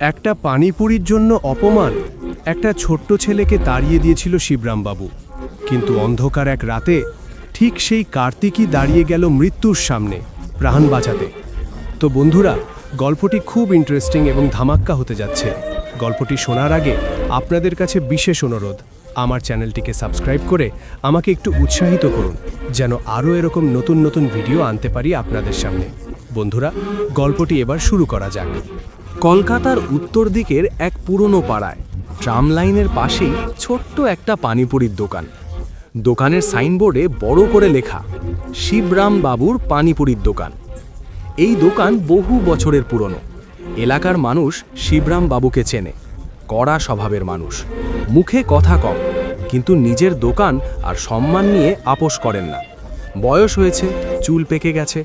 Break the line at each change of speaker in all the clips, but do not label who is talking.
একটা পানিপুরির জন্য অপমান। একটা ছোট্ট ছেলেকে তাড়িয়ে দিয়েছিল শিবরামবাবু। কিন্তু অন্ধকার এক রাতে ঠিক সেই কার্তিকই দাঁড়িয়ে গেল মৃত্যুর সামনে, প্রাণ বাঁচাতে। তো বন্ধুরা, গল্পটি খুব ইন্টারেস্টিং এবং ধামাক্কা হতে যাচ্ছে। গল্পটি শোনার আগে আপনাদের কাছে বিশেষ অনুরোধ, আমার চ্যানেলটিকে সাবস্ক্রাইব করে আমাকে একটু উৎসাহিত করুন, যেন আরও এরকম নতুন নতুন ভিডিও আনতে পারি আপনাদের সামনে। বন্ধুরা, গল্পটি এবার শুরু করা যাক।
কলকাতার উত্তর দিকের এক পুরনো পাড়ায়, ট্রাম লাইনের পাশেই ছোট্ট একটা পানিপুরির দোকান। দোকানের সাইনবোর্ডে বড় করে লেখা, শিবরাম বাবুর পানিপুরির দোকান। এই দোকান বহু বছরের পুরনো। এলাকার মানুষ শিবরাম বাবুকে চেনে, কড়া স্বভাবের মানুষ। মুখে কথা কম, কিন্তু নিজের দোকান আর সম্মান নিয়ে আপোষ করেন না। বয়স হয়েছে, চুল পেকে গেছে,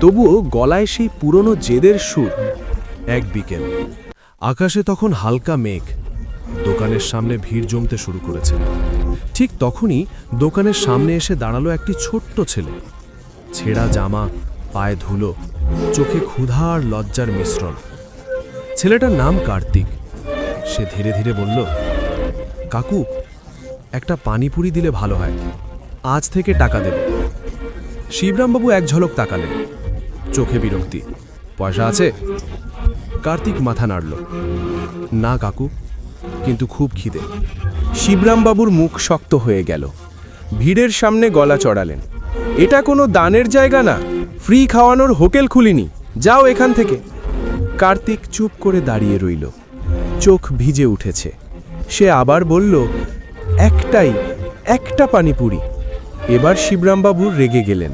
তবুও গলায় সেই পুরনো জেদের সুর
এক বিকেল। আকাশে তখন হালকা মেঘ। দোকানের সামনে ভিড় জমতে শুরু করেছে। ঠিক তখনই দোকানের সামনে এসে দাঁড়াল একটি ছোট্ট ছেলে। ছেঁড়া জামা, পায়ে ধুলো, চোখে ক্ষুধা আর লজ্জার মিশ্রণ। ছেলেটার নাম কার্তিক। সে ধীরে ধীরে বলল, কাকু, একটা পানিপুরি দিলে ভালো হয়। আজ থেকে টাকা দেব। শিবরামবাবু এক ঝলক তাকালেন। চোখে বিরক্তি। পয়সা আছে? কার্তিক মাথা নাড়ল। না, কাকু, কিন্তু খুব খিদে।
শিবরামবাবুর মুখ শক্ত হয়ে গেল। ভিড়ের সামনে গলা চড়ালেন। এটা কোনো দানের জায়গা না, ফ্রি খাওয়ানোর হোটেল খুলিনি, যাও এখান থেকে। কার্তিক চুপ করে দাঁড়িয়ে রইল। চোখ ভিজে উঠেছে। সে আবার বলল, একটাই, একটা পানিপুরি। এবার শিবরামবাবু রেগে গেলেন।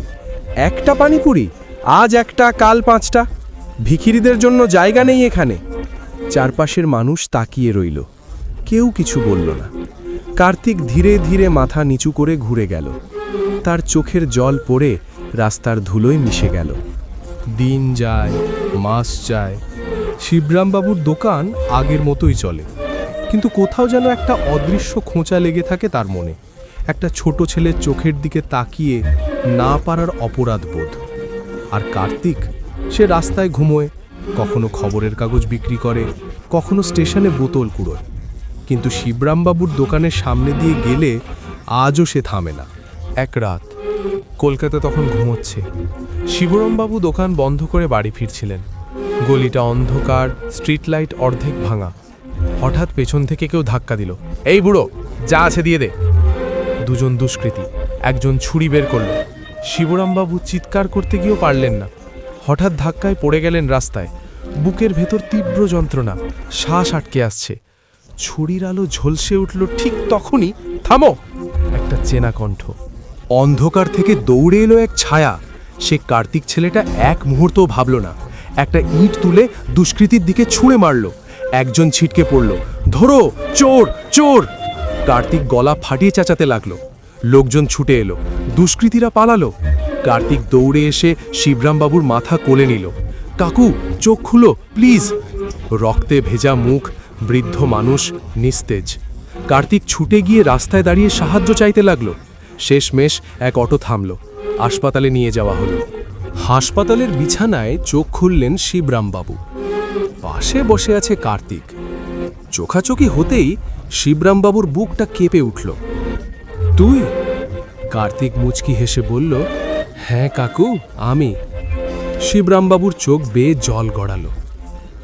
একটা পানিপুরি? আজ একটা, কাল পাঁচটা? ভিখিরিদের জন্য জায়গা নেই এখানে। চারপাশের মানুষ তাকিয়ে রইল। কেউ কিছু বলল না। কার্তিক ধীরে ধীরে মাথা নিচু করে ঘুরে গেল। তার চোখের জল পড়ে রাস্তার ধুলোয় মিশে গেল। দিন যায়, মাস যায়। শিবরামবাবুর দোকান আগের মতোই চলে। কিন্তু কোথাও যেন একটা অদৃশ্য খোঁচা লেগে থাকে তার মনে। একটা ছোট ছেলের চোখের দিকে তাকিয়ে না পারার অপরাধ বোধ আর কার্তিক সে রাস্তায় ঘুমোয়, কখনো খবরের কাগজ বিক্রি করে, কখনো স্টেশনে বোতল কুড়োয়। কিন্তু শিবরামবাবুর দোকানের সামনে দিয়ে গেলে আজও সে থামে না। এক রাত, কলকাতা তখন ঘুমোচ্ছে। শিবরামবাবু দোকান বন্ধ করে বাড়ি ফিরছিলেন। গলিটা অন্ধকার, স্ট্রিট লাইট অর্ধেক ভাঙা। হঠাৎ পেছন থেকে কেউ ধাক্কা দিল। এই বুড়ো, যা আছে দিয়ে দে। দুজন দুষ্কৃতী, একজন ছুরি বের করল। শিবরামবাবু চিৎকার করতে গিয়েও পারলেন না। হঠাৎ ধাক্কায় পড়ে গেলেন রাস্তায়। বুকের ভেতর তীব্র যন্ত্রণা, শ্বাস আটকে আসছে। ছুরির আলো ঝলসে উঠল ঠিক তখনই। থামো! একটা চেনা কণ্ঠ। অন্ধকার থেকে দৌড়ে এলো এক ছায়া। সে কার্তিক ছেলেটা এক মুহূর্তও ভাবল না। একটা ইট তুলে দুষ্কৃতীর দিকে ছুঁড়ে মারল। একজন ছিটকে পড়ল। ধরো! চোর! চোর! কার্তিক গলা ফাটিয়ে চেঁচাতে লাগল। লোকজন ছুটে এলো। দুষ্কৃতীরা পালালো। কার্তিক দৌড়ে এসে শিবরামবাবুর মাথা কোলে নিল। কাকু, চোখ খুলো, প্লিজ। রক্তে ভেজা মুখ, বৃদ্ধ মানুষ, নিস্তেজ। কার্তিক ছুটে গিয়ে রাস্তায় দাঁড়িয়ে সাহায্য চাইতে লাগল। শেষমেশ এক অটো থামল। হাসপাতালে নিয়ে যাওয়া হলো। হাসপাতালের বিছানায় চোখ খুললেন শিবরামবাবু। পাশে বসে আছে কার্তিক। চোখাচোখি হতেই শিবরামবাবুর বুকটা কেঁপে উঠল। তুই? কার্তিক মুচকি হেসে বলল হ্যাঁ কাকু, আমি। শিবরামবাবুর চোখ বেয়ে জল গড়ালো।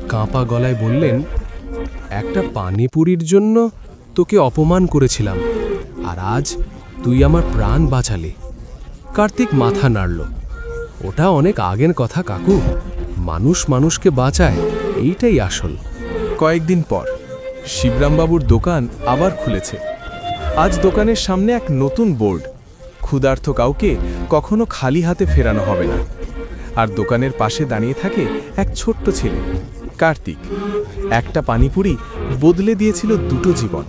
কাঁপা গলায় বললেন, একটা পানিপুরির জন্য তোকে অপমান করেছিলাম, আর আজ তুই আমার প্রাণ বাঁচালি। কার্তিক মাথা নাড়ল, ওটা অনেক আগের কথা, কাকু। মানুষ মানুষকে বাঁচায়, এইটাই আসল। কয়েকদিন পর শিবরামবাবুর দোকান আবার খুলেছে। আজ দোকানের সামনে এক নতুন বোর্ড ক্ষুধার্থ কাউকে কখনো খালি হাতে ফেরানো হবে না। আর দোকানের পাশে দাঁড়িয়ে থাকে এক ছোট্ট ছেলে, কার্তিক। একটা পানিপুরি বদলে দিয়েছিল দুটো জীবন।